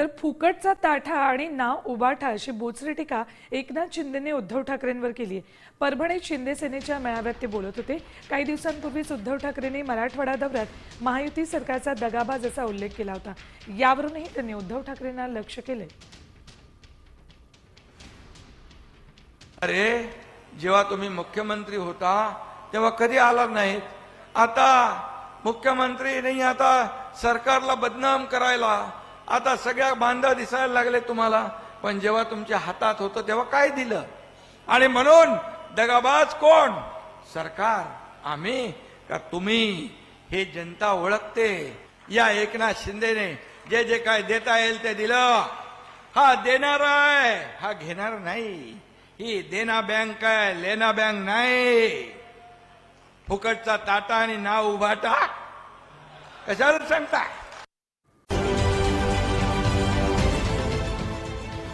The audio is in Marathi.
तर फुकटचा ताठा आणि नाव उबाठा अशी बोचरी टीका एकनाथ शिंदेने उद्धव ठाकरेंवर केली आहे. परभणीत शिंदे सेनेच्या मेळाव्यात ते बोलत होते. काही दिवसांपूर्वीच उद्धव ठाकरेंनी मराठवाडा दौऱ्यात महायुती सरकारचा दगाबाज असा उल्लेख केला होता. यावरूनही त्यांनी उद्धव ठाकरेंना लक्ष केलंय. अरे जेव्हा तुम्ही मुख्यमंत्री होता तेव्हा कधी आला नाहीत? आता मुख्यमंत्री नाही आता सरकारला बदनाम करायला आता सगळ्या बांधा दिसायला लागले तुम्हाला. पण जेव्हा तुमच्या हातात होतं तेव्हा काय दिलं? आणि म्हणून दगाबाज कोण? सरकार आम्ही. का तुम्ही? हे जनता ओळखते. या एकनाथ शिंदेने जे जे काय देता येईल ते दिलं. हा देणार आहे. हा घेणार नाही. ही देना बँक आहे लेना बँक नाही. फुकटचा ताटा आणि नाव उभाटा. कशाला सांगता